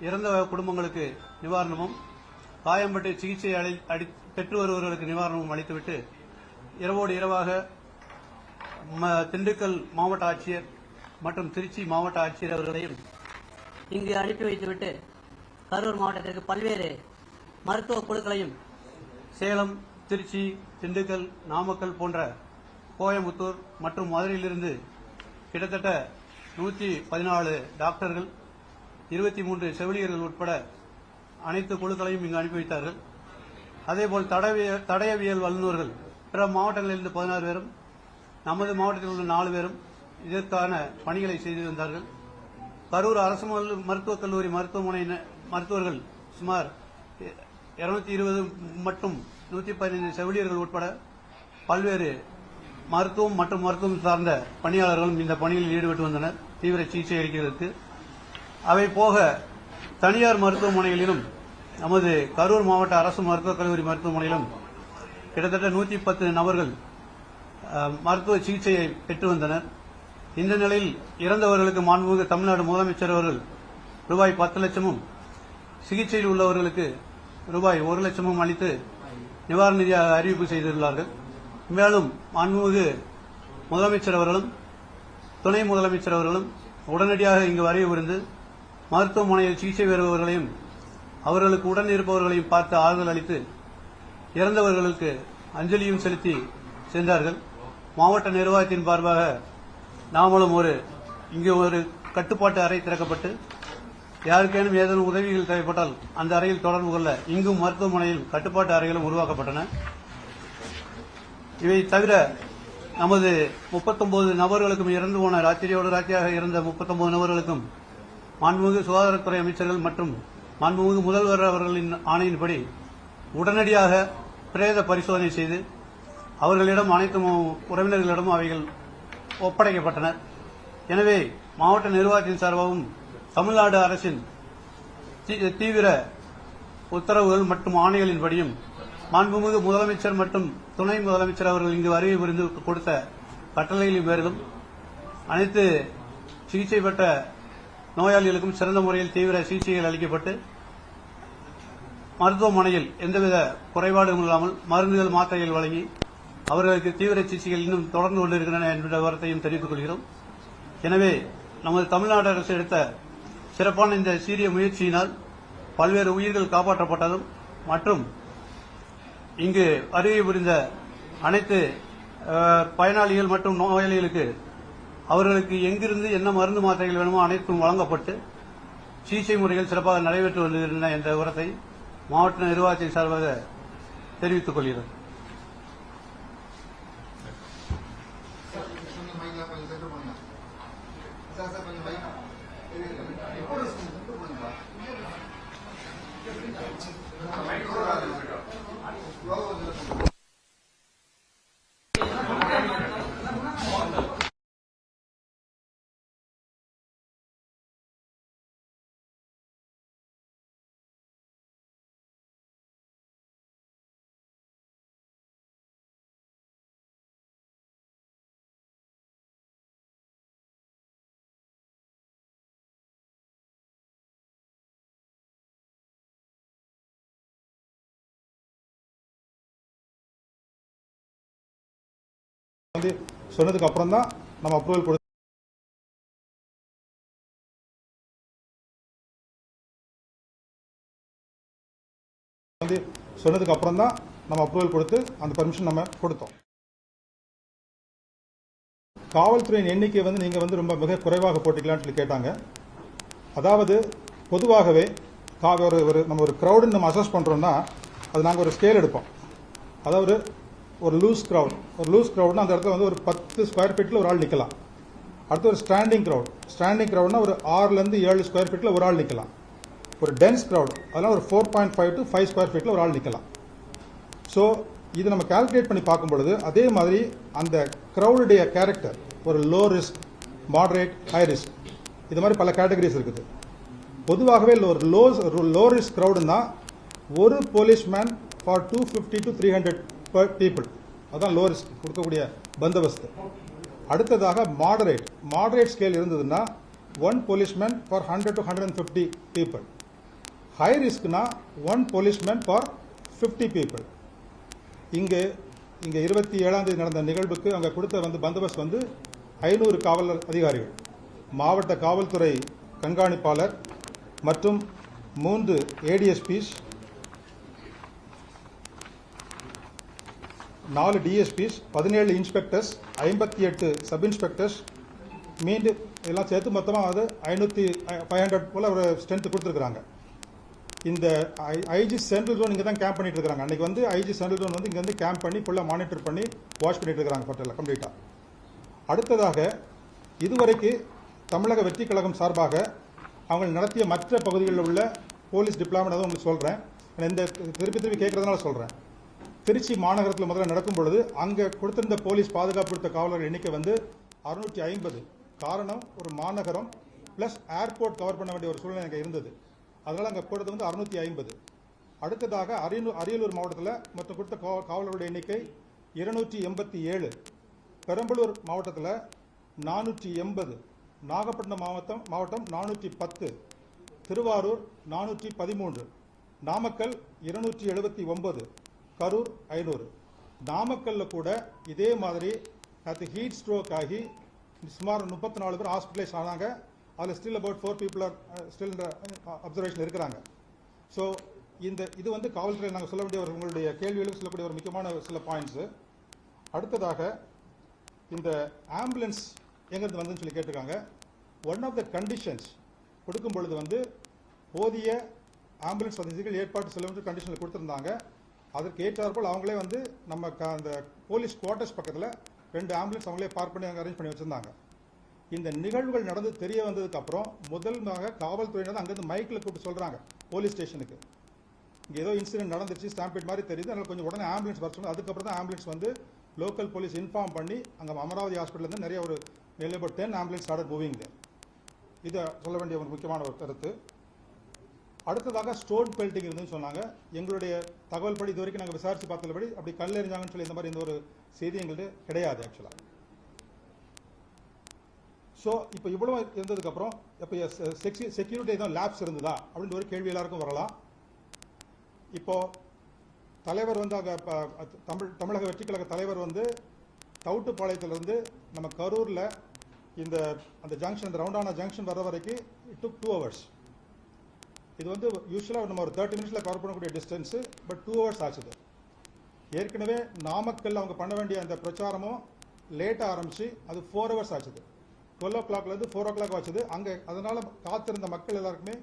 இறந்த குடும்பங்களுக்கு நிவாரணமும் காயம்பட்டு சிகிச்சை அளி- பெற்று வருபவர்களுக்கு நிவாரணமும் அளித்துவிட்டு இரவோடு இரவாக ம- திண்டுக்கல் மாவட்ட ஆட்சியர் மற்றும் திருச்சி மாவட்ட ஆட்சியர் அவர்களையும் இங்கு அனுப்பி வைத்துவிட்டு கரூர் மாவட்டத்திற்கு பல்வேறு மருத்துவ குழுக்களையும் சேலம் திருச்சி திண்டுக்கல் நாமக்கல் போன்ற கோயம்புத்தூர் மற்றும் மதுரையிலிருந்து கிட்டத்தட்ட நூற்றி பதினாலு டாக்டர்கள் இருபத்தி மூன்று செவிலியர்கள் உட்பட அனைத்து குழுக்களையும் இங்கு அனுப்பி வைத்தார்கள். அதேபோல் தடயவியல் வல்லுநர்கள் பிற மாவட்டங்களிலிருந்து பதினாறு பேரும் நமது மாவட்டத்தில் உள்ள நாலு பேரும் இதற்கான பணிகளை செய்து வந்தார்கள். கரூர் அரசு மருத்துவக் கல்லூரி மருத்துவமனை மருத்துவர்கள் சுமார் இருநூத்தி இருபது மற்றும் நூற்றி பதினைந்து செவிலியர்கள் உட்பட பல்வேறு மருத்துவம் மற்றும் மருத்துவம் சார்ந்த பணியாளர்களும் இந்த பணியில் ஈடுபட்டு வந்தனர். தீவிர சிகிச்சை அளிக்கிறதுக்கு அவை போக தனியார் மருத்துவமனைகளிலும் நமது கரூர் மாவட்ட அரசு மருத்துவக் கல்லூரி மருத்துவமனையிலும் கிட்டத்தட்ட நூற்றி பத்து நபர்கள் மருத்துவ சிகிச்சையை பெற்று வந்தனர். இந்த நிலையில் இறந்தவர்களுக்கு மாண்புமிகு தமிழ்நாடு முதலமைச்சர் அவர்கள் ரூபாய் பத்து லட்சமும் சிகிச்சையில் உள்ளவர்களுக்கு ரூபாய் ஒரு லட்சமும் அளித்து நிவாரண நிதியாக அறிவிப்பு செய்துள்ளார்கள். மேலும் மாண்புமிகு முதலமைச்சர் அவர்களும் துணை முதலமைச்சர் அவர்களும் உடனடியாக இங்கு வரையவிருந்து மருத்துவமனையில் சிகிச்சை பெறுபவர்களையும் அவர்களுக்கு உடன் இருப்பவர்களையும் பார்த்து ஆறுதல் அளித்து இறந்தவர்களுக்கு அஞ்சலியும் செலுத்தி சென்றார்கள். மாவட்ட நிர்வாகத்தின் சார்பாக நாமளும் ஒரு இங்கு ஒரு கட்டுப்பாட்டு அறை திறக்கப்பட்டு யாருக்கேனும் ஏதேனும் உதவிகள் தேவைப்பட்டால் அந்த அறையில் தொடர்பு கொள்ள இங்கும் மருத்துவமனையில் கட்டுப்பாட்டு அறைகளும் உருவாக்கப்பட்டன. இவை தவிர நமது 39 நபர்களுக்கும் இறந்து போன ராத்திரியோடு ராத்திரியாக இறந்த 39 நபர்களுக்கும் மாண்புமிகு சுகாதாரத்துறை அமைச்சர்கள் மற்றும் மாண்புமிகு முதல்வர் அவர்களின் ஆணையின்படி உடனடியாக பிரேத பரிசோதனை செய்து அவர்களிடம் அனைத்து உறவினர்களிடமும் உறவினர்களிடம் அவைகள் ஒப்படைக்கப்பட்டனர் எனவே மாவட்ட நிர்வாகத்தின் சார்பாகவும் தமிழ்நாடு அரசின் தீ- தீவிர உத்தரவுகள் மற்றும் ஆணைகளின்படியும் மாண்புமிகு முதலமைச்சர் மற்றும் துணை முதலமைச்சர் அவர்கள் இங்கு வருகை புரிந்து கொடுத்த கட்டளைகளின் பேரிலும் அனைத்து சிகிச்சை பெற்ற நோயாளிகளுக்கும் சிறந்த முறையில் தீவிர சிகிச்சைகள் அளிக்கப்பட்டு மருத்துவமனையில் எந்தவித குறைபாடும் இல்லாமல் மருந்துகள் மாத்திரைகள் வழங்கி அவர்களுக்கு தீவிர சிகிச்சைகள் இன்னும் தொடர்ந்து கொண்டிருக்கின்றன என்ற விவரத்தையும் தெரிவித்துக் கொள்கிறோம். எனவே நமது தமிழ்நாடு அரசு எடுத்த சிறப்பான இந்த சீரிய முயற்சியினால் பல்வேறு உயிர்கள் காப்பாற்றப்பட்டதும் மற்றும் இங்கு வருகை புரிந்த அனைத்து பயனாளிகள் மற்றும் நோயாளிகளுக்கு அவர்களுக்கு எங்கிருந்து என்ன மருந்து மாத்திரைகள் வேணுமோ அனைத்தும் வழங்கப்பட்டு சிகிச்சை முறைகள் சிறப்பாக நடைபெற்று வருகின்றன என்ற விவரத்தை மாவட்ட நிர்வாகத்தின் சார்பாக தெரிவித்துக் கொள்கிறோம் வந்து சொன்னதுக்கு அப்புறம் தான் நம்ம அப்ரூவல் கொடு வந்து சொன்னதுக்கு அப்புறம் தான் நம்ம அப்ரூவல் கொடுத்து அந்த பர்மிஷன் நம்ம கொடுத்தோம். காவல்துறையின் எண்ணிக்கை வந்து நீங்கள் வந்து ரொம்ப மிக குறைவாக போட்டிக்கலாம்னு சொல்லி கேட்டாங்க. அதாவது பொதுவாகவே ஒரு ஒரு நம்ம ஒரு க்ரௌடுன்னு நம்ம அசஸ் பண்ணுறோம்னா அது நாங்கள் ஒரு ஸ்கேல் எடுப்போம். அதாவது ஒரு லூஸ் க்ரௌட் ஒரு லூஸ் க்ரௌட்னா அந்த இடத்துல வந்து ஒரு பத்து ஸ்கொயர் ஃபீட்டில் ஒரு ஆள் நிற்கலாம் அடுத்து ஒரு ஸ்டாண்டிங் க்ரௌட் ஸ்டாண்டிங் க்ரௌட்னா ஒரு ஆறுலேருந்து ஏழு ஸ்கொயர் ஃபீட்டில் ஒரு ஆள் நிற்கலாம் ஒரு டென்ஸ் க்ரௌட் அதெல்லாம் ஒரு four point five to five square ஃபீட்டில் ஒரு ஆள் நிற்கலாம் ஸோ இது நம்ம கால்குலேட் பண்ணி பார்க்கும் பொழுது அதே மாதிரி அந்த க்ரௌடுடைய கேரக்டர் ஒரு low risk moderate high risk இது மாதிரி பல கேட்டகரிஸ் இருக்குது. பொதுவாகவே ஒரு லோ லோ ரிஸ்க் க்ரௌடுன்னா ஒரு policeman for two fifty to three hundred people அதான் லோ ரிஸ்க் கொடுக்கக்கூடிய பந்தோபஸ்து. அடுத்ததாக மாடரேட் மாடரேட் ஸ்கேல் இருந்ததுன்னா one policeman for hundred to hundred and fifty people high ரிஸ்க்னா one policeman for fifty people இங்கு இங்கே இருபத்தி ஏழாம் தேதி நடந்த நிகழ்வுக்கு அங்கே கொடுத்த வந்து பந்தோபஸ்த் வந்து ஐநூறு காவல் அதிகாரிகள். மாவட்ட காவல்துறை கண்காணிப்பாளர் மற்றும் மூன்று ஏடிஎஸ்பிஸ் நாலு டிஎஸ்பிஸ் பதினேழு இன்ஸ்பெக்டர்ஸ் ஐம்பத்தி எட்டு சப் இன்ஸ்பெக்டர்ஸ் மீண்டும் எல்லாம் சேர்த்து மொத்தமாக அது ஐநூற்றி ஃபைவ் ஹண்ட்ரட் போல் ஒரு ஸ்ட்ரென்த் கொடுத்துருக்குறாங்க. இந்த ஐஜி சென்ட்ரல் ஜோன் இங்கே தான் கேம்ப் பண்ணிட்டு இருக்காங்க அன்னைக்கு வந்து ஐஜி சென்ட்ரல் ஜோன் வந்து இங்கே வந்து கேம்ப் பண்ணி ஃபுல்லாக மானிட்டர் பண்ணி வாட்ச் பண்ணிட்டு இருக்காங்க ஹோட்டலில் கம்ப்ளீட்டாக அடுத்ததாக இதுவரைக்கு தமிழக வெற்றி கழகம் சார்பாக அவங்க நடத்திய மற்ற பகுதிகளில் உள்ள போலீஸ் டிப்ளாமெண்ட் தான் உங்களுக்கு சொல்கிறேன் இந்த திருப்பி திருப்பி கேட்குறதுனால சொல்கிறேன் திருச்சி மாநகரத்தில் முதல்ல நடக்கும் பொழுது அங்கே கொடுத்திருந்த போலீஸ் பாதுகாப்பு கொடுத்த காவலர்கள் எண்ணிக்கை வந்து அறுநூற்றி ஐம்பது. காரணம் ஒரு மாநகரம் ப்ளஸ் ஏர்போர்ட் கவர் பண்ண வேண்டிய ஒரு சூழ்நிலை அங்கே இருந்தது. அதனால் அங்கே கொடுத்தது வந்து அறுநூற்றி ஐம்பது. அடுத்ததாக அரியலூர் அரியலூர் மாவட்டத்தில் மொத்தம் கொடுத்த காவலர்களுடைய எண்ணிக்கை இருநூற்றி எண்பத்தி ஏழு. பெரம்பலூர் மாவட்டத்தில் நானூற்றி எண்பது. நாகப்பட்டினம் மாவட்டம் மாவட்டம் நானூற்றி பத்து. திருவாரூர் நானூற்றி பதிமூன்று. நாமக்கல் இருநூற்றி எழுபத்தி ஒன்பது. கரூர் ஐநூறு. நாமக்கல்ல கூட இதே மாதிரி நேற்று ஹீட் ஸ்ட்ரோக் ஆகி சுமார் முப்பத்தி நாலு பேர் ஹாஸ்பிட்டலைஸ் ஆனாங்க. அதில் still about four people are still observation இருக்கிறாங்க. ஸோ இந்த இது வந்து காவல்துறை நாங்கள் சொல்ல வேண்டிய ஒரு உங்களுடைய கேள்விகளும் சொல்லக்கூடிய ஒரு முக்கியமான சில பாயிண்ட்ஸு அடுத்ததாக இந்த ஆம்புலன்ஸ் எங்கேருந்து வந்துன்னு சொல்லி கேட்டிருக்காங்க. ஒன் ஆஃப் த கண்டிஷன்ஸ் கொடுக்கும் பொழுது வந்து போதிய ஆம்புலன்ஸ் வசதிகள் ஏற்பாடு செல்லும் கண்டிஷனில் கொடுத்துருந்தாங்க. அதற்கு ஏற்றாற்போல் அவங்களே வந்து நம்ம க- அந்த போலீஸ் குவார்ட்டர்ஸ் பக்கத்தில் ரெண்டு ஆம்புலன்ஸ் அவங்களே பார்க் பண்ணி அங்கே அரேஞ்ச் பண்ணி வச்சிருந்தாங்க. இந்த நிகழ்வுகள் நடந்து தெரிய வந்ததுக்கு அப்புறம் முதல்மாக காவல்துறையினர் அங்கேருந்து மைக்கில் கூப்பிட்டு சொல்கிறாங்க போலீஸ் ஸ்டேஷனுக்கு. இங்கே ஏதோ இன்சிடென்ட் நடந்துச்சு ஸ்டாம்பேட் மாதிரி தெரியுது அதனால் கொஞ்சம் உடனே ஆம்புலன்ஸ் வர சொன்னாங்க. அதுக்கப்புறம் தான் ஆம்புலன்ஸ் வந்து லோக்கல் போலீஸ் இன்ஃபார்ம் பண்ணி அங்கே அமராவதி ஹாஸ்பிட்டலேருந்து நிறைய ஒரு nearly ten ambulance start moving இதை சொல்ல வேண்டிய ஒரு முக்கியமான ஒரு கருத்து. அடுத்ததாக ஸ்டோன் பெல்ட்டிங் இருந்துன்னு சொன்னாங்க. எங்களுடைய தகவல் படி இது வரைக்கும் நாங்கள் விசாரிச்சு பார்த்தபடி அப்படி கல் எறிஞ்சாங்கன்னு சொல்லி இந்த மாதிரி இந்த ஒரு செய்தி எங்கள்கிட்ட கிடையாது ஆக்சுவலாக ஸோ இப்போ இவ்வளவு இருந்ததுக்கப்புறம் இப்போ செக்யூரிட்டி எதுவும் uh, லேப்ஸ் இருந்ததா? அப்படின்ற ஒரு கேள்வி எல்லாருக்கும் வரலாம். இப்போ தலைவர் வந்து அங்கே தமிழ் தமிழக வெற்றி கழக தலைவர் வந்து தவுட்டுப்பாளையத்திலிருந்து நம்ம கரூரில் இந்த அந்த ஜங்ஷன் அந்த ரவுண்டான ஜங்ஷன் வர வரைக்கும் இட் டுக் டூ ஹவர்ஸ் இது வந்து யூஸ்வலாக நம்ம ஒரு தேர்ட்டி மினிட்ஸில் கவர் பண்ணக்கூடிய டிஸ்டன்ஸு பட் டூ ஹவர்ஸ் ஆச்சுது ஏற்கனவே நாமக்கல் அவங்க பண்ண வேண்டிய அந்த பிரச்சாரமும் லேட்டாக ஆரம்பிச்சு அது ஃபோர் ஹவர்ஸ் ஆச்சுது டுவெல் ஓ கிளாக்லேருந்து ஃபோர் ஓ கிளாக் ஆச்சுது அங்கே அதனால் காத்திருந்த மக்கள் எல்லாருக்குமே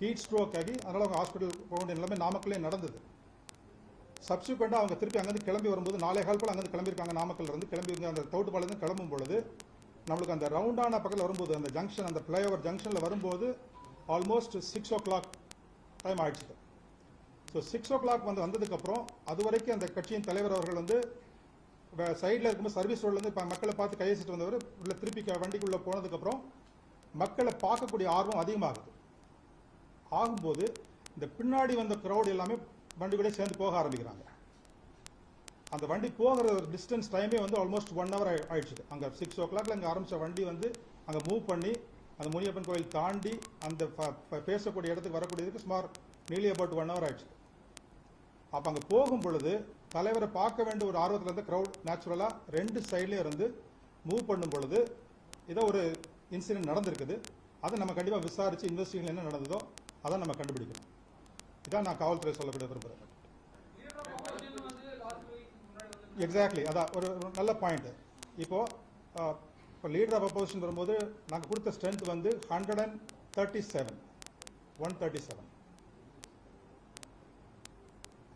ஹீட் ஸ்ட்ரோக் ஆகி அதனால் அவங்க ஹாஸ்பிட்டல் போக வேண்டிய நிலைமை நாமக்கல்லே நடந்தது. சப்சிக்வெண்ட்டாக அவங்க திருப்பி அங்கேருந்து கிளம்பி வரும்போது நாளே கால் போல் அங்கேருந்து கிளம்பியிருக்காங்க நாமக்கல்ல இருந்து. கிளம்பி அந்த தோட்டுப்பாலேருந்து கிளம்பும் பொழுது நம்மளுக்கு அந்த ரவுண்டான பக்கத்தில் வரும்போது அந்த ஜங்ஷன் அந்த ஃப்ளைஓவர் ஜங்ஷனில் வரும்போது almost six o'clock time ஆயிடுச்சு ஸோ சிக்ஸ் ஓ கிளாக் வந்து வந்ததுக்கப்புறம் அது வரைக்கும் அந்த கட்சியின் தலைவர் அவர்கள் வந்து சைடில் இருக்கும்போது சர்வீஸ் ரோட்லேருந்து இப்போ மக்களை பார்த்து கையசிட்டு வந்தவர் உள்ள திருப்பி வண்டிக்குள்ளே போனதுக்கப்புறம் மக்களை பார்க்கக்கூடிய ஆர்வம் அதிகமாகுது. ஆகும்போது இந்த பின்னாடி வந்த க்ரௌட் எல்லாமே வண்டி சேர்ந்து போக ஆரம்பிக்கிறாங்க. அந்த வண்டி போகிற டிஸ்டன்ஸ் டைமே வந்து ஆல்மோஸ்ட் ஒன் ஹவர் ஆயிடுச்சு. அங்கே சிக்ஸ் ஓ கிளாக்ல அங்கே ஆரம்பித்த வண்டி வந்து அங்கே மூவ் பண்ணி அந்த முனியப்பன் கோயில் தாண்டி அந்த ப- பேசக்கூடிய இடத்துக்கு வரக்கூடியதுக்கு சுமார் நீலி அபவுட் ஒன் ஹவர் ஆயிடுச்சு. அப்போ அங்கே போகும் பொழுது தலைவரை பார்க்க வேண்டிய ஒரு ஆர்வத்தில் இருந்த க்ரௌட் நேச்சுரலாக ரெண்டு சைட்லேயும் இருந்து மூவ் பண்ணும் பொழுது ஏதோ ஒரு இன்சிடென்ட் நடந்திருக்குது. அதை நம்ம கண்டிப்பாக விசாரித்து இன்வெஸ்டிகேஷன் என்ன நடந்ததோ அதை நம்ம கண்டுபிடிக்கணும். இதான் நான் காவல்துறை சொல்லக்கூடிய விரும்புகிறேன் எக்ஸாக்ட்லி அதான் ஒரு ஒரு நல்ல பாயிண்ட் இப்போ இப்போ லீடர் ஆஃப் அப்போசிஷன் வரும்போது நாங்கள் கொடுத்த ஸ்ட்ரென்த் வந்து hundred and thirty seven one thirty seven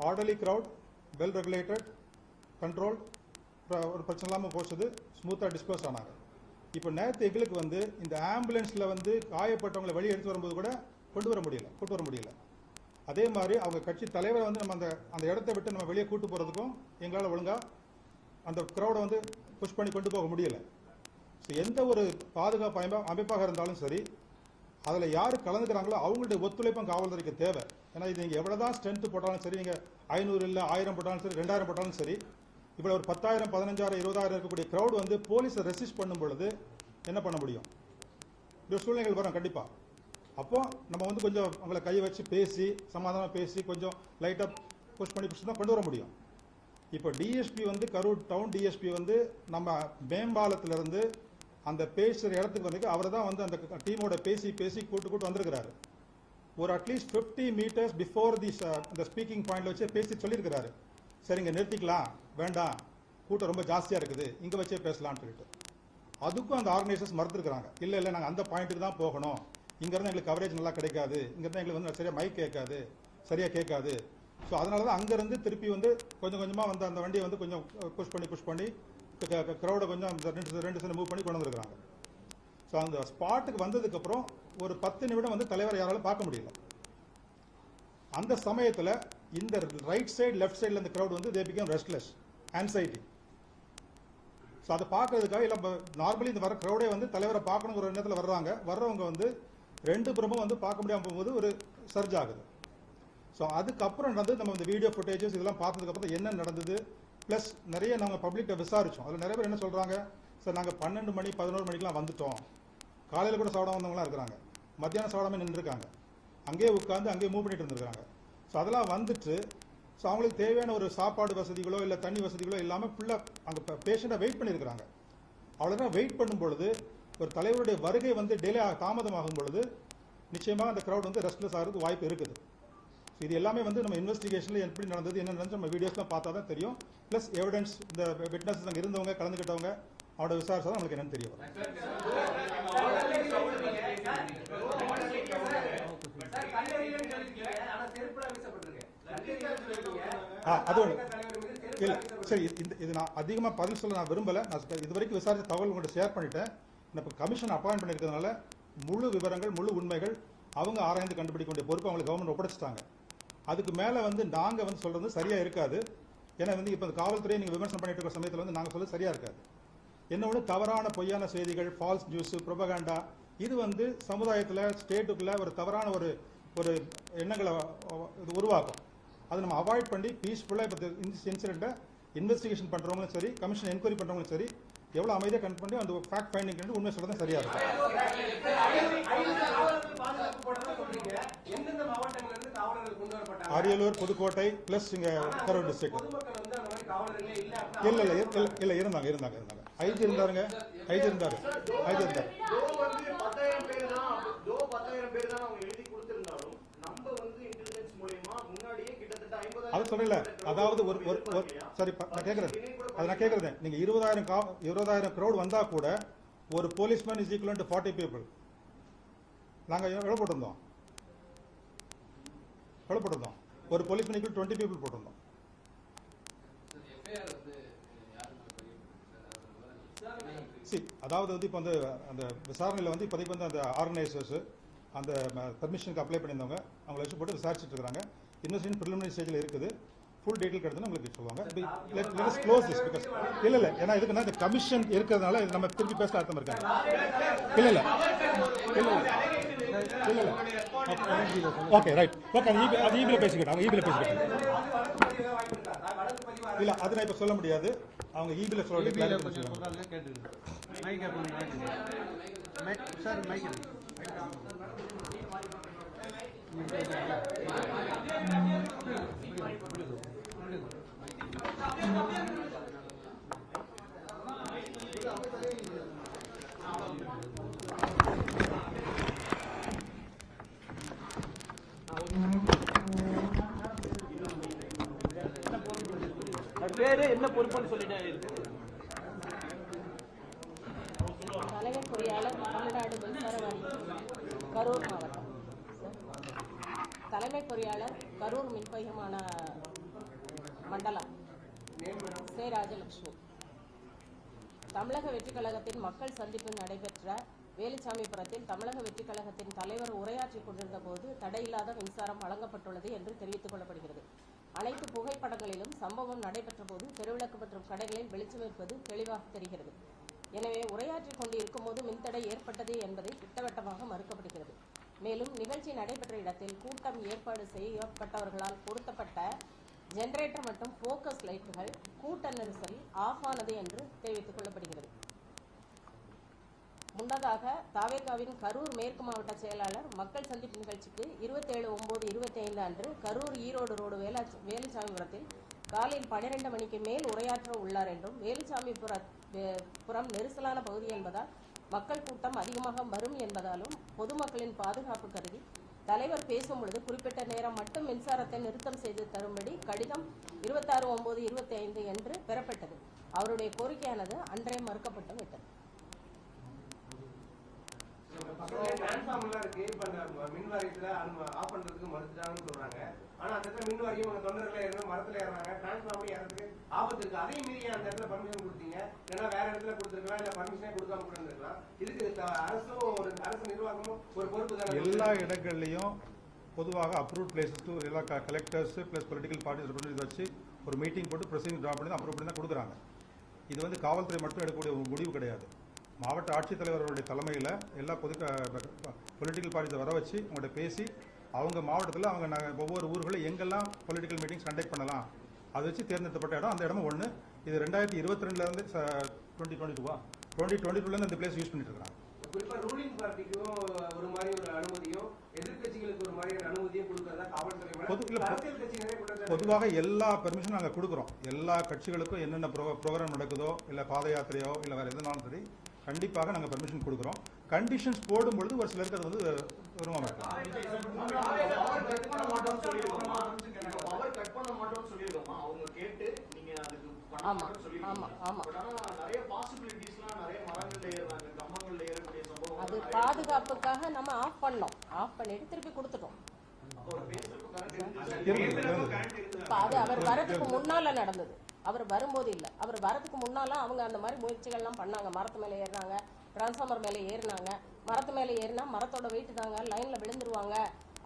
orderly crowd well regulated control ஒரு பிரச்சனை இல்லாமல் போச்சது ஸ்மூத்தாக டிஸ்போஸ் ஆனாங்க. இப்போ நேற்று எங்களுக்கு வந்து இந்த ஆம்புலன்ஸில் வந்து காயப்பட்டவங்களை வெளியே எடுத்து வரும்போது கூட கொண்டு வர முடியல கூட்டு வர முடியல. அதே மாதிரி அவங்க கட்சி தலைவரை வந்து நம்ம அந்த அந்த இடத்த விட்டு நம்ம வெளியே கூட்டு போகிறதுக்கும் எங்களால் ஒழுங்காக அந்த க்ரௌடை வந்து புஷ் பண்ணி கொண்டு போக முடியலை. எந்த ஒரு பாதுகாப்பு அமைப்பாக இருந்தாலும் சரி அதில் யார் கலந்துக்கிறாங்களோ அவங்களுடைய ஒத்துழைப்பும் காவல்துறைக்கு தேவை. ஏன்னா இது நீங்கள் எவ்வளோ தான் ஸ்ட்ரென்த்து போட்டாலும் சரி நீங்கள் ஐநூறு இல்லை ஆயிரம் போட்டாலும் சரி ரெண்டாயிரம் போட்டாலும் சரி இவ்வளோ ஒரு பத்தாயிரம் பதினஞ்சாயிரம் இருபதாயிரம் இருக்கக்கூடிய க்ரௌட் வந்து போலீஸை ரெசிஸ்ட் பண்ணும் பொழுது என்ன பண்ண முடியும்? இப்படி ஒரு சூழ்நிலைகள் வரும் கண்டிப்பாக அப்போ நம்ம வந்து கொஞ்சம் அவங்கள கை வச்சு பேசி சமாதானம் பேசி கொஞ்சம் லைட்டாக புஷ் பண்ணி புஷ் தான் கொண்டு வர முடியும். இப்போ டிஎஸ்பி வந்து கரூர் டவுன் டிஎஸ்பி வந்து நம்ம மேம்பாலத்துலேருந்து அந்த பேசுகிற இடத்துக்கு வந்து அவர் தான் வந்து அந்த டீமோட பேசி பேசி கூட்டு கூட்டு வந்திருக்கிறாரு. ஒரு அட்லீஸ்ட் 50 மீட்டர்ஸ் பிஃபோர் தி அந்த ஸ்பீக்கிங் பாயிண்ட்ல வச்சு பேசி சொல்லியிருக்கிறாரு. சரிங்க நிறுத்திக்கலாம். வேண்டாம். கூட்டம் ரொம்ப ஜாஸ்தியா இருக்குது. இங்க வச்சே பேசலாம்னு சொல்லிட்டு. அதுக்கும் அந்த ஆர்கனைசர்ஸ் மறுத்துருக்காங்க இல்ல இல்ல நாங்க அந்த பாயிண்ட்டுக்கு தான் போகணும். இங்க இருந்து எங்களுக்கு கவரேஜ் நல்லா கிடைக்காது. இங்க இருந்து எங்களுக்கு வந்து சரியா மைக் கேட்காது. சரியா கேட்காது. ஸோ அதனால தான் அங்க இருந்து திருப்பி வந்து கொஞ்சம் கொஞ்சமா வந்து அந்த வண்டியை வந்து கொஞ்சம் uh, புஷ் பண்ணி புஷ் பண்ணி க்ரௌடை கொஞ்சம் ரெண்டு ரெண்டு சைடு மூவ் பண்ணி கொண்டு வந்திருக்காங்க ஸோ அந்த ஸ்பாட்டுக்கு வந்ததுக்கு அப்புறம் ஒரு பத்து நிமிடம் வந்து தலைவரை யாராலும் பார்க்க முடியல. அந்த சமயத்தில் இந்த ரைட் சைடு லெஃப்ட் சைடில் இந்த க்ரௌட் வந்து they become restless anxiety so அதை பார்க்கறதுக்காக இல்லை நார்மலி இந்த வர க்ரௌடே வந்து தலைவரை பார்க்கணுங்கிற ஒரு நேரத்தில் வர்றாங்க. வர்றவங்க வந்து ரெண்டு புறமும் வந்து பார்க்க முடியாமல் போகும்போது ஒரு சர்ஜ் ஆகுது. ஸோ அதுக்கப்புறம் நடந்து நம்ம இந்த வீடியோ ஃபுட்டேஜஸ் இதெல்லாம் பார்த்ததுக்கப்புறம் என்ன நடந்தது? ப்ளஸ் நிறைய நாங்கள் பப்ளிக்கிட்ட விசாரித்தோம் அதில் நிறைய பேர் என்ன சொல்கிறாங்க சார் நாங்கள் பன்னெண்டு மணி பதினோரு மணிக்கெலாம் வந்துட்டோம். காலையில் கூட சாப்பிடாம வந்தவங்களாம் இருக்கிறாங்க. மத்தியானம் சாப்பிடாம நின்றுருக்காங்க. அங்கேயே உட்காந்து அங்கேயே மூவ் பண்ணிட்டு இருந்திருக்காங்க. ஸோ அதெல்லாம் வந்துட்டு ஸோ அவங்களுக்கு தேவையான ஒரு சாப்பாடு வசதிகளோ இல்லை தண்ணி வசதிகளோ இல்லாமல் ஃபுல்லாக அங்கே பேஷண்ட்டை வெயிட் பண்ணியிருக்கிறாங்க. அவ்வளோதான் வெயிட் பண்ணும் பொழுது ஒரு தலைவருடைய வருகை வந்து டிலே தாமதமாகும் பொழுது நிச்சயமாக அந்த க்ரௌட் வந்து ரெஸ்ட்லெஸ் ஆகிறதுக்கு வாய்ப்பு இருக்குது. ஸோ இது எல்லாமே வந்து நம்ம இன்வெஸ்டிகேஷனில் எப்படி நடந்தது என்ன நடந்து நம்ம வீடியோஸ்லாம் பார்த்தா தான் தெரியும். ப்ளஸ் எவிடன்ஸ் இந்த விட்னஸ் அங்கே இருந்தவங்க கலந்துக்கிட்டவங்க அவரோட விசாரிச்சா தான் நம்மளுக்கு என்னன்னு தெரிய வரும். ஆ, அது ஒண்ணு. இல்ல சரி இந்த இது நான் அதிகமா பதில் சொல்ல நான் விரும்பல. நான் இது வரைக்கும் விசாரிச்ச தகவல் உங்கள்கிட்ட ஷேர் பண்ணிட்டேன். இப்போ கமிஷன் அப்பாயின் பண்ணிருக்கிறதுனால முழு விவரங்கள் முழு உண்மைகள் அவங்க ஆராய்ந்து கண்டுபிடிக்க வேண்டிய பொறுப்பு அவங்களுக்கு கவர்மெண்ட் ஒப்படைச்சிட்டாங்க. அதுக்கு மேலே வந்து நாங்கள் வந்து சொல்றது சரியா இருக்காது ஏன்னா வந்து இப்போ காவல்துறையை நீங்கள் விமர்சனம் பண்ணிட்டு இருக்கிற சமயத்தில் வந்து நாங்கள் சொல்றது சரியா இருக்காது என்ன ஒன்று தவறான பொய்யான செய்திகள் ஃபால்ஸ் நியூஸ் ப்ரொபகாண்டா இது வந்து சமுதாயத்தில் ஸ்டேட்டுக்குள்ள ஒரு தவறான ஒரு ஒரு எண்ணங்களை இது உருவாக்கும் அதை நம்ம அவாய்ட் பண்ணி பீஸ்ஃபுல்லாக இப்போ இந்த இன்சிடென்ட்டை இன்வெஸ்டிகேஷன் பண்ணுறவங்களும் சரி கமிஷன் என்கொயரி பண்ணுறவங்களும் சரி எவ்வளோ அமைதியாக கன் பண்ணி அந்த ஃபேக்ட் ஃபைண்டிங் பண்ணி உண்மை சொல்கிறது சரியாக இருக்கும் எந்தெந்த மாவட்டங்கள்ல இருந்து காவலர்கள் கொண்டு வரப்பட்டாங்க அரியலூர் புதுக்கோட்டை ப்ளஸ் இங்கே கரூர் டிஸ்ட்ரிக்ட் இல்ல இல்ல இல்ல இருந்தாங்க இருந்தாங்க இருந்தாங்க. ஐஜி இருந்தாருங்க ஐஜி இருந்தாரு ஐஜி இருந்தாரு. அது சொல்லல. அதாவது ஒரு ஒரு ஒரு சரி நான் கேக்குறது அது நான் கேக்குறது நீங்க இருபதாயிரம் கா இருபதாயிரம் crowd வந்தா கூட ஒரு policeman is equal to forty people நாங்கள் எவ்வளவு போட்டிருந்தோம்? எவ்வளவு போட்டிருந்தோம்? ஒரு போலீஸ்மேன் டுவெண்ட்டி பீப்புள் போட்டிருந்தோம். சி அதாவது வந்து இப்போ வந்து அந்த விசாரணையில் வந்து இப்போதைக்கு வந்து அந்த ஆர்கனைசர்ஸ் அந்த பர்மிஷனுக்கு அப்ளை பண்ணியிருந்தவங்க அவங்கள வச்சு போட்டு விசாரிச்சுட்டு இருக்காங்க இன்வெஸ்டிகேஷன் ப்ரிலிமினரி ஸ்டேஜில் இருக்குது. ஃபுல் டீட்டெயில் கிடைச்சுன்னா உங்களுக்கு சொல்லுவாங்க. லெட்ஸ் க்ளோஸ் திஸ் பிகாஸ் இல்லை இல்லை ஏன்னா இதுக்குன்னா இந்த கமிஷன் இருக்கிறதுனால இது நம்ம திருப்பி பேச அர்த்தம் இருக்காங்க இல்லை. இல்லை இல்லை. ஓகே ரைட் ஓகே அது அது ஈபியில் பேசிக்கிட்டோம் அவங்க ஈபியில் இல்லை அது நான் இப்போ சொல்ல முடியாது. அவங்க ஈபியில் சொல்ல டிவியில் சார் மைக் சொல்லுவாங்க. சொல்றாங்க கேட்டுருங்க மைக் கொஞ்சம் மைக் சார் மைக் பேரு என்ன பொறுப்புன்னு சொல்லிட்டு இருக்கு தலைவர் பொறியாளர் தமிழ்நாடு மின்சார வாரியம் கரூர் மாவட்டம் தலைமை பொறியாளர் கரூர் மண்டலம் சே ராஜலட்சுமி தமிழக வெற்றிக் கழகத்தின் மக்கள் சந்திப்பு நடைபெற்ற வேலுச்சாமிபுரத்தில் தமிழக வெற்றிக் கழகத்தின் தலைவர் உரையாற்றிக் கொண்டிருந்த போது தடையில்லாத மின்சாரம் வழங்கப்பட்டுள்ளது என்று தெரிவித்துக் கொள்ளப்படுகிறது. அனைத்து புகைப்படங்களிலும் சம்பவம் நடைபெற்ற போது தெருவிளக்கு மற்றும் கடைகளில் வெளிச்சம் இருப்பது தெளிவாக தெரிகிறது. எனவே உரையாற்றிக் கொண்டு இருக்கும்போது மின்தடை ஏற்பட்டது என்பதை திட்டவட்டமாக மறுக்கப்படுகிறது. மேலும் நிகழ்ச்சி நடைபெற்ற இடத்தில் கூட்டம் ஏற்பாடு செய்யப்பட்டவர்களால் பொருத்தப்பட்ட ஜெனரேட்டர் மற்றும் போக்கஸ் லைட்டுகள் கூட்ட நெரிசல் ஆஃப் ஆனது என்று தெரிவித்துக் கொள்ளப்படுகிறது. முன்னதாக தாவேகாவின் கரூர் மேற்கு மாவட்ட செயலாளர் மக்கள் சந்திப்பு நிகழ்ச்சிக்கு இருபத்தேழு ஒன்பது இருபத்தி ஐந்து அன்று கரூர் ஈரோடு ரோடு வேலா வேலுசாமிபுரத்தில் காலையில் பனிரெண்டு மணிக்கு மேல் உரையாற்ற உள்ளார் என்றும் வேலுசாமிபுர புறம் நெரிசலான பகுதி என்பதால் மக்கள் கூட்டம் அதிகமாக வரும் என்பதாலும் பொதுமக்களின் பாதுகாப்பு கருதி தலைவர் பேசும் பொழுது குறிப்பிட்ட நேரம் மட்டும் மின்சாரத்தை நிறுத்தம் செய்து தரும்படி கடிதம் இருபத்தாறு ஒன்பது இருபத்தி ஐந்து என்று பெறப்பட்டது. அவருடைய கோரிக்கையானது அன்றே மறுக்கப்பட்டு விட்டது. டிரான்ஸ்ஃபார்மர்லாம் இருக்கு இப்ப அந்த மின் வாரியத்துல ஆஃப் பண்றதுக்கு மறுத்துட்டாங்கன்னு சொல்றாங்க. ஆனா அந்த இடத்துல மின் வாரியம் உங்க தொண்டர்ல ஏறுறாங்க மரத்துல ஏறாங்க டிரான்ஸ்ஃபார்மர் ஏறதுக்கு ஆபத்து இருக்கு. அதையும் மீறி அந்த இடத்துல பர்மிஷன் கொடுத்தீங்க? ஏன்னா வேற இடத்துல கொடுத்துருக்கலாம் இல்ல பர்மிஷனே கொடுக்காம கூட இதுக்கு த- அரசும் ஒரு அரசு நிர்வாகமும் ஒரு பொறுப்பு தானே? எல்லா இடங்கள்லையும் பொதுவாக அப்ரூவ் பிளேசஸ் எல்லா collectors plus political parties representative வச்சு ஒரு மீட்டிங் போட்டு ப்ரெசிடென்ட் ட்ரா பண்ணி அப்ரூவ் பண்ணி தான் கொடுக்குறாங்க. இது வந்து காவல்துறை மட்டும் எடுக்கக்கூடிய ஒரு முடிவு கிடையாது. மாவட்ட ஆட்சித்தலைவர்களுடைய தலைமையில் எல்லா பொது பொலிட்டிக்கல் பார்ட்டிஸை வர வச்சு அவங்கள்ட்ட பேசி அவங்க மாவட்டத்தில் அவங்க ந- ஒவ்வொரு ஊர்களில் எங்கெல்லாம் பொலிட்டிக்கல் மீட்டிங்ஸ் கண்டக்ட் பண்ணலாம் அதை வச்சு தேர்ந்தெடுக்கப்பட்ட இடம். அந்த இடமும் ஒன்று இது ரெண்டாயிரத்தி இருபத்தி ரெண்டுலேருந்து டுவெண்ட்டி டுவெண்ட்டி டூவா டுவெண்ட்டி டுவெண்ட்டி டூலேருந்து அந்த பிளேஸ் யூஸ் பண்ணிட்டு இருக்காங்க குறிப்பா ரூலிங் பார்ட்டிக்கும் ஒரு மாதிரி ஒரு அனுமதியும் எதிர்க்கட்சிகளுக்கு ஒரு மாதிரி அனுமதியும் கொடுக்கறதா காவல்துறை பொதுவாக எல்லா பெர்மிஷனும் நாங்கள் கொடுக்குறோம். எல்லா கட்சிகளுக்கும் என்னென்ன ப்ரோ ப்ரோக்ராம் நடக்குதோ இல்லை பாத யாத்திரையோ இல்லை வேறு எதுனாலும் சரி கண்டிப்பாக நாங்கள் பெர்மிஷன் கொடுக்குறோம். கண்டிஷன்ஸ் போடும் பொழுது ஒரு சிலருக்கு அது வந்து சம்பவம் அது பாதுகாப்புக்காக நம்ம ஆஃப் பண்ணோம். ஆஃப் பண்ணிட்டு திருப்பி கொடுத்துட்டோம். அது அவர் வரதுக்கு முன்னால நடந்தது. அவர் வரும்போது இல்ல. அவர் வரதுக்கு முன்னால அவங்க அந்த மாதிரி முயற்சிகள்லாம் பண்ணாங்க. மரத்து மேல ஏறினாங்க டிரான்ஸ்ஃபார்மர் மேல ஏறினாங்க. மரத்து மேல ஏறினா மரத்தோட வெயிட் தாங்க லைன்ல விழுந்துருவாங்க.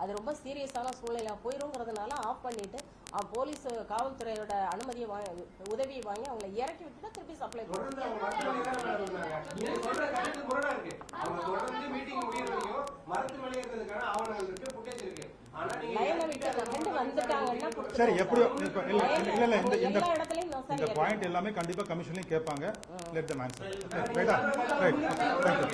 அது ரொம்ப சீரியஸான சூழ்நிலை போயிருங்கிறதுனால ஆஃப் பண்ணிட்டு அவன் போலீஸ் காவல்துறையோட அனுமதியை வாங்கி உதவியை வாங்கி அவங்களை இறக்கி விட்டுட்டு திருப்பி சப்ளை விட்டு இந்த எல்லா இடத்துலயும் இந்த பாயிண்ட் எல்லாமே கண்டிப்பா கமிஷன்லயும் கேட்பாங்க. லெட் தம் ஆன்சர் ரைட்டா ரைட் தேங்க்யூ